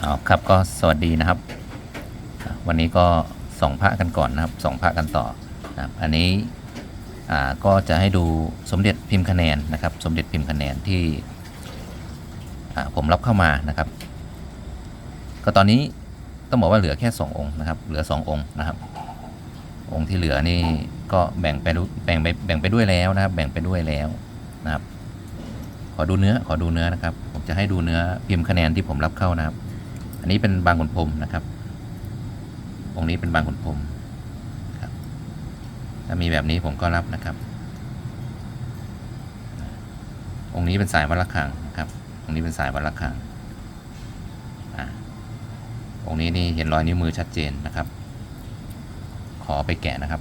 เอาครับก็สวัสดีนะครับ วันนี้ก็ส่องพระกันก่อนนะครับส่องพระกันต่อนะครับอันนี้ก็จะให้ดูสมเด็จพิมพ์คะแนนนะครับ สมเด็จพิมพ์คะแนนที่ผมรับเข้ามานะครับ ก็ตอนนี้ต้องบอกว่าเหลือแค่ 2 องค์นะครับ เหลือ 2 องค์นะครับ องค์ที่เหลือนี่ก็แบ่งไปแบ่งไปแบ่งไปด้วยแล้วนะครับ แบ่งไปด้วยแล้วนะครับ ขอดูเนื้อขอดูเนื้อนะครับ ผมจะให้ดูเนื้อพิมพ์คะแนนที่ผมรับเข้านะครับ อันนี้เป็นบางขุนพรมนะครับ องค์นี้เป็นบางขุนพรมครับ ถ้ามีแบบนี้ผมก็รับนะครับ องค์นี้เป็นสายวัดระฆังนะครับ องค์นี้เป็นสายวัดระฆังอ่าองค์นี้นี่เห็นรอยนิ้วมือชัดเจนนะครับ ขอไปแกะนะครับ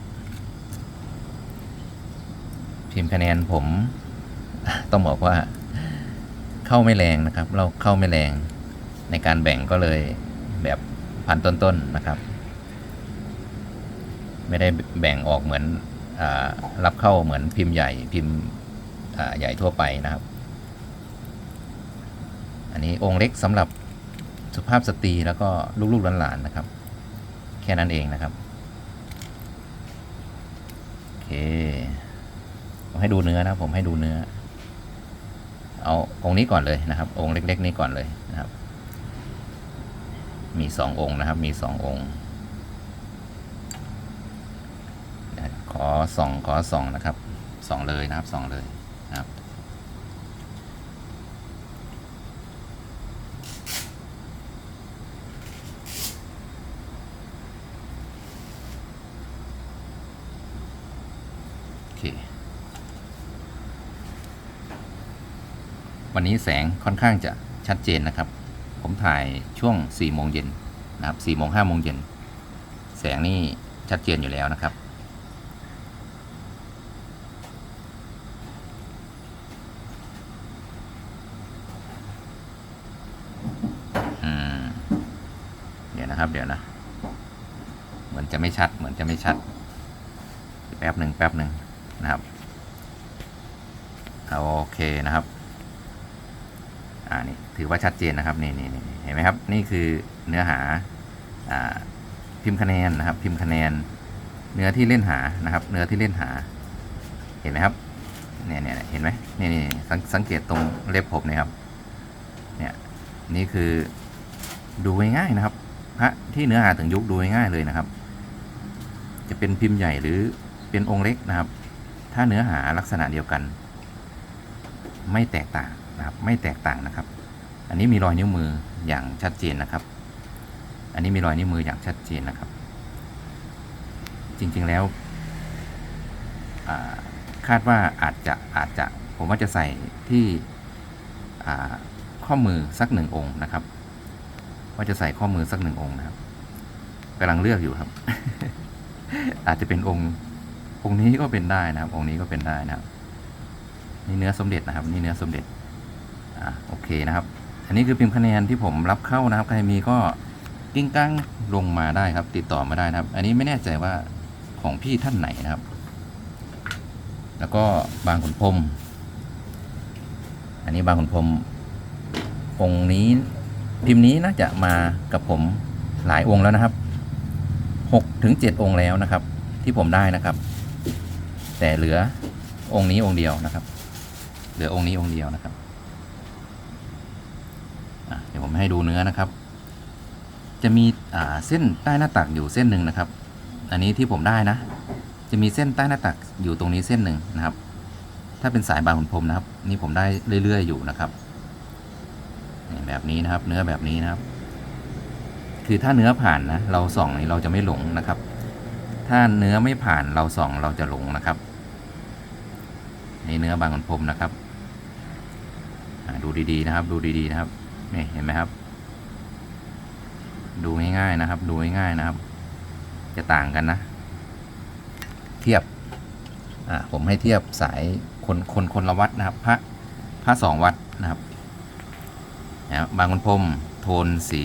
พิมพ์คะแนนผมต้องบอกว่าเข้าไม่แรงนะครับ เราเข้าไม่แรง ในการแบ่งก็เลยแบบพันต้นๆนนะครับ ไม่ได้แบ่งออกเหมือนอรับเข้าเหมือนพิมพ์ใหญ่พิมพ์ใหญ่ทั่วไปนะครับ อันนี้องค์เล็กสำหรับสุภาพสตรีแล้วก็ลูกๆหลานๆนะครับ แค่นั้นเองนะครับโอเคผมให้ดูเนื้อนะผมให้ดูเนื้อ เอาองค์นี้ก่อนเลยนะครับ องค์เล็ก ๆ นี้ก่อนเลยนะครับ มีสององค์นะครับ มีสององค์ขอสองขอสองนะครับสองเลยนะครับสองเลยนะครับวันนี้แสงค่อนข้างจะชัดเจนนะครับ ผมถ่ายช่วง4โมงเย็นนะครับ4โมง5โมงเย็นแสงนี่ชัดเจนอยู่แล้วนะครับอืมเดี๋ยวนะครับ เดี๋ยวนะ เหมือนจะไม่ชัด เหมือนจะไม่ชัด แป๊บหนึ่งแป๊บหนึ่งนะครับเอาโอเคนะครับ อ่านี่ถือว่าชัดเจนนะครับนี่นี่นี่เห็นไหมครับนี่คือเนื้อหาอ่าพิมพ์คะแนนนะครับ พิมพ์คะแนน เนื้อที่เล่นหานะครับ เนื้อที่เล่นหา เห็นไหมครับเนี่ยเนี่ยเห็นไหมนี่นี่สังสังเกตตรงเล็บผมนี่ยครับเนี่ยนี่คือดูง่ายๆนะครับพระที่เนื้อหาถึงยุคดูง่ายเลยนะครับ จะเป็นพิมพ์ใหญ่หรือเป็นองค์เล็กนะครับ ถ้าเนื้อหาลักษณะเดียวกัน ไม่แตกต่าง นะครับไม่แตกต่างนะครับ อันนี้มีรอยนิ้วมืออย่างชัดเจนนะครับ อันนี้มีรอยนิ้วมืออย่างชัดเจนนะครับ จริงๆแล้วคาดว่าอาจจะอาจจะผมว่าจะใส่ที่ข้อมือสักหนึ่งองค์นะครับ ว่าจะใส่ข้อมือสักหนึ่งองค์นะครับกำลังเลือกอยู่ครับ อาจจะเป็นองค์องค์นี้ก็เป็นได้นะครับ องค์นี้ก็เป็นได้นะครับนี่เนื้อสมเด็จนะครับ นี่เนื้อสมเด็จ อ่าโอเคนะครับ อันนี้คือพิมพ์คะแนนที่ผมรับเข้านะครับ ใครมีก็กิ้งก้างลงมาได้ครับ ติดต่อมาได้นะครับ อันนี้ไม่แน่ใจว่าของพี่ท่านไหนนะครับ แล้วก็บางขุนพรมอันนี้บางขุนพรมองค์นี้พิมพ์นี้น่าจะมากับผมหลายองค์แล้วนะครับหกถึงเจ็ดองค์แล้วนะครับ ที่ผมได้นะครับ แต่เหลือองค์นี้องค์เดียวนะครับ เหลือองค์นี้องค์เดียวนะครับ เดี๋ยวผมให้ดูเนื้อนะครับ จะมีเส้นใต้หน้าตักอยู่เส้นหนึ่งนะครับ อันนี้ที่ผมได้นะ จะมีเส้นใต้หน้าตักอยู่ตรงนี้เส้นหนึ่งนะครับ ถ้าเป็นสายบางขุนพรมนะครับ นี่ผมได้เรื่อย ๆ อยู่นะครับแบบนี้นะครับ เนื้อแบบนี้นะครับ คือถ้าเนื้อผ่านนะเราส่องนี่เราจะไม่หลงนะครับ ถ้าเนื้อไม่ผ่านเราส่องเราจะหลงนะครับในเนื้อบางขุนพรมนะครับดูดีๆนะครับ ดูดีๆนะครับ นี่เห็นไหมครับ ดูง่ายๆนะครับ ดูง่ายๆนะครับ จะต่างกันนะ เทียบ อ่าผมให้เทียบสายคนคนคนละวัดนะครับ พระพระสองวัดนะครับนะบางคนพรมโทนสี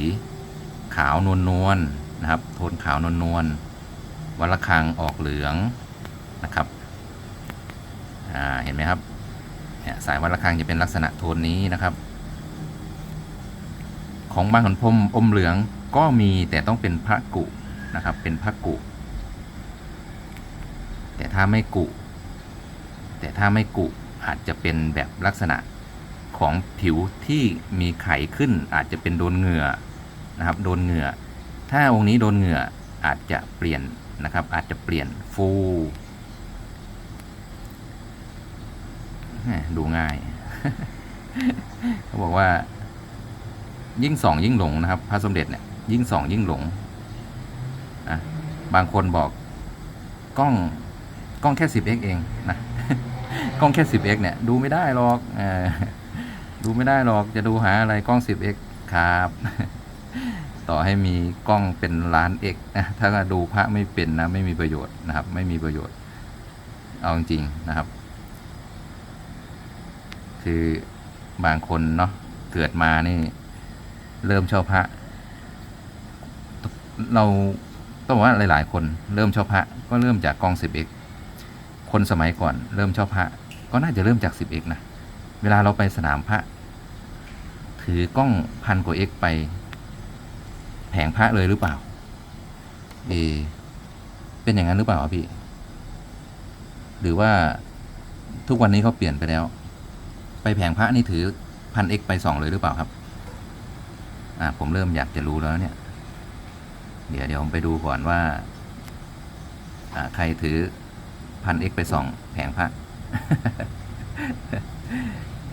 ขาวนวลนวลๆนะครับ โทนขาวนวลนวลๆวัดระฆังออกเหลืองนะครับอ่าเห็นไหมครับสายวัดระฆังจะเป็นลักษณะโทนนี้นะครับ ของบางขุนพรมอมเหลืองก็มีแต่ต้องเป็นพระกุนะครับ เป็นพระกุ แต่ถ้าไม่กุ แต่ถ้าไม่กุอาจจะเป็นแบบลักษณะของผิวที่มีไขขึ้น อาจจะเป็นโดนเหงื่อนะครับ โดนเหงื่อ ถ้าองค์นี้โดนเหงื่ออาจจะเปลี่ยนนะครับ อาจจะเปลี่ยนฟูดูง่าย เขาบอกว่า ยิ่งส่องยิ่งหลงนะครับ พระสมเด็จเนี่ยยิ่งส่องยิ่งหลงนะบางคนบอกกล้องกล้องแค่ 10x เองนะกล้องแค่ 10x เนี่ยดูไม่ได้หรอกเออดูไม่ได้หรอกจะดูหาอะไรกล้อง 10x ครับ ต่อให้มีกล้องเป็นล้าน x นะถ้าดูพระไม่เป็นนะไม่มีประโยชน์นะครับ ไม่มีประโยชน์ เอาจริงนะครับ คือบางคนเนาะเกิดมานี่ เริ่มชอบพระ เราต้องบอกว่าหลาย ๆ คนเริ่มชอบพระก็เริ่มจากกล้อง 10x คนสมัยก่อนเริ่มชอบพระก็น่าจะเริ่มจาก 10x นะ เวลาเราไปสนามพระ ถือกล้องพันกว่า x ไป แผงพระเลยหรือเปล่า เอ เป็นอย่างนั้นหรือเปล่าพี่ หรือว่าทุกวันนี้เขาเปลี่ยนไปแล้ว ไปแผงพระนี่ถือพัน x ไปสองเลยหรือเปล่าครับ อ่าผมเริ่มอยากจะรู้แล้วเนี่ย เดี๋ยวเดี๋ยวผมไปดูก่อนว่า อ่า ใครถือพัน x ไปส่องแผงพระ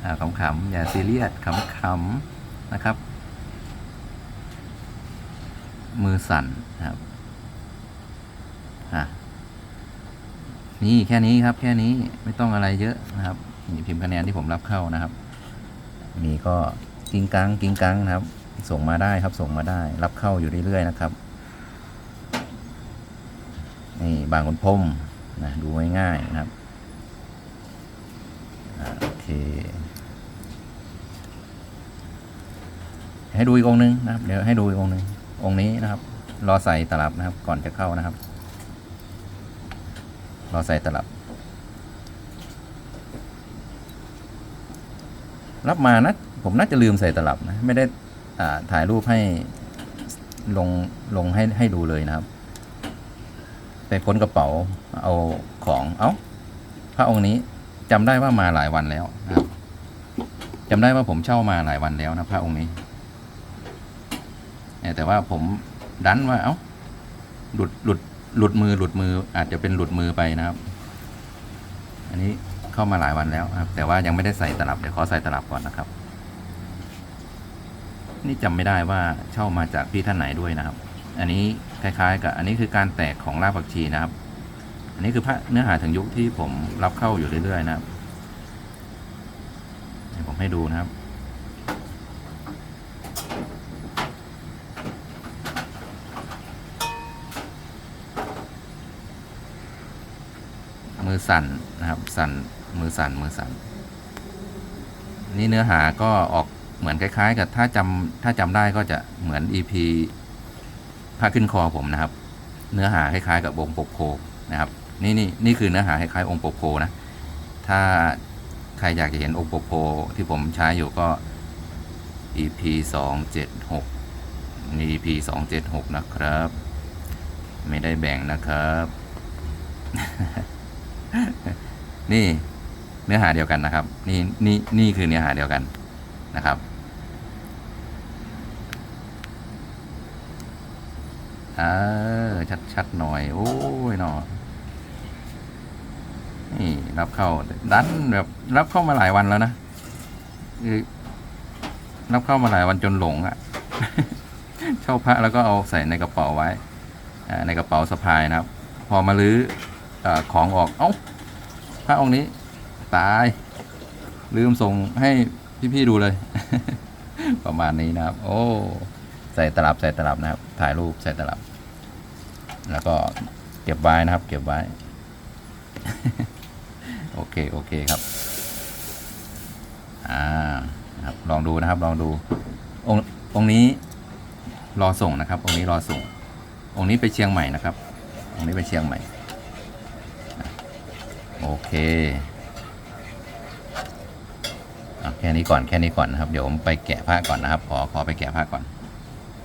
อ่าขำๆอย่าซีเรียสขำๆนะครับ มือสั่นครับอะนี่แค่นี้ครับ แค่นี้ไม่ต้องอะไรเยอะนะครับนี่พิมพ์คะแนนที่ผมรับเข้านะครับมีก็กิ้งกังกิ้งกังนะครับ ส่งมาได้ครับส่งมาได้ รับเข้าอยู่เรื่อยๆนะครับนี่บางคนพมนะดูง่ายๆนะครับโอเค ให้ดูอีกองหนึงนะครับ เดี๋ยวให้ดูอีกองหนึงองนี้นะครับ รอใส่ตลับนะครับ ก่อนจะเข้านะครับ รอใส่ตลับ รับมานะผมน่าจะลืมใส่ตลับนะ ไม่ได้ ถ่ายรูปให้ลงลงให้ให้ดูเลยนะครับ ไปค้นกระเป๋าเอาของเอา้าพระองค์นี้จำได้ว่ามาหลายวันแล้วนะครับจำได้ว่าผมเช่ามาหลายวันแล้วนะพระองค์นี้แต่ว่าผมดันว่าเอา้าหลุดหลุดหลุดมือหลุดมืออาจจะเป็นหลุดมือไปนะครับ อันนี้เข้ามาหลายวันแล้วครับ แต่ว่ายังไม่ได้ใส่ตลับเดี๋ยวขอใส่ตลับก่อนนะครับ นี่จำไม่ได้ว่าเช่ามาจากพี่ท่านไหนด้วยนะครับ อันนี้คล้ายๆ กับอันนี้คือการแตกของรากผักชีนะครับ อันนี้คือพระเนื้อหาถึงยุคที่ผมรับเข้าอยู่เรื่อยๆนะครับเดี๋ยวผมให้ดูนะครับมือสั่นนะครับสั่นมือสั่นมือสั่นนี่เนื้อหาก็ออก เหมือนคล้าย ๆ กับถ้าจำถ้าจำได้ก็จะเหมือน EP ผ้าขึ้นคอผมนะครับ เนื้อหาคล้ายๆกับองค์ปกโพนะครับ นี่นี่นี่คือเนื้อหาคล้ายๆองค์ปกโพนะ ถ้าใครอยากจะเห็นองค์ปกโพที่ผมใช้อยู่ก็ EP สองเจ็ดหกนี่ EP สองเจ็ดหกนะครับ ไม่ได้แบ่งนะครับ นี่เนื้อหาเดียวกันนะครับ นี่นี่นี่คือเนื้อหาเดียวกันนะครับ เออ ชัดชัดหน่อย โอ้ยหนอนี่รับเข้าดันแบบรับเข้ามาหลายวันแล้วนะคือรับเข้ามาหลายวันจนหลงอะ่ะเช่าพระแล้วก็เอาใส่ในกระเป๋าไว้ในกระเป๋าสะพายนะครับ พอมาลื้ออของออก เอ้าพระองค์นี้ ตาย ลืมส่งให้พี่ ๆ ดูเลย ประมาณนี้นะครับ โอ้ ใส่ตลับใส่ตลับนะครับ ถ่ายรูปใส่ตลับ แล้วก็เก็บไว้นะครับ เก็บไว้ โอเคโอเคครับ อ่าครับลองดูนะครับ ลองดู องค์องนี้รอส่งนะครับ องค์นี้รอส่ง องค์นี้ไปเชียงใหม่นะครับ องค์นี้ไปเชียงใหม่ โอเคเอาแค่นี้ก่อนแค่นี้ก่อนนะครับ เดี๋ยวผมไปแกะผ้าก่อนนะครับ ขอขอไปแกะผ้าก่อน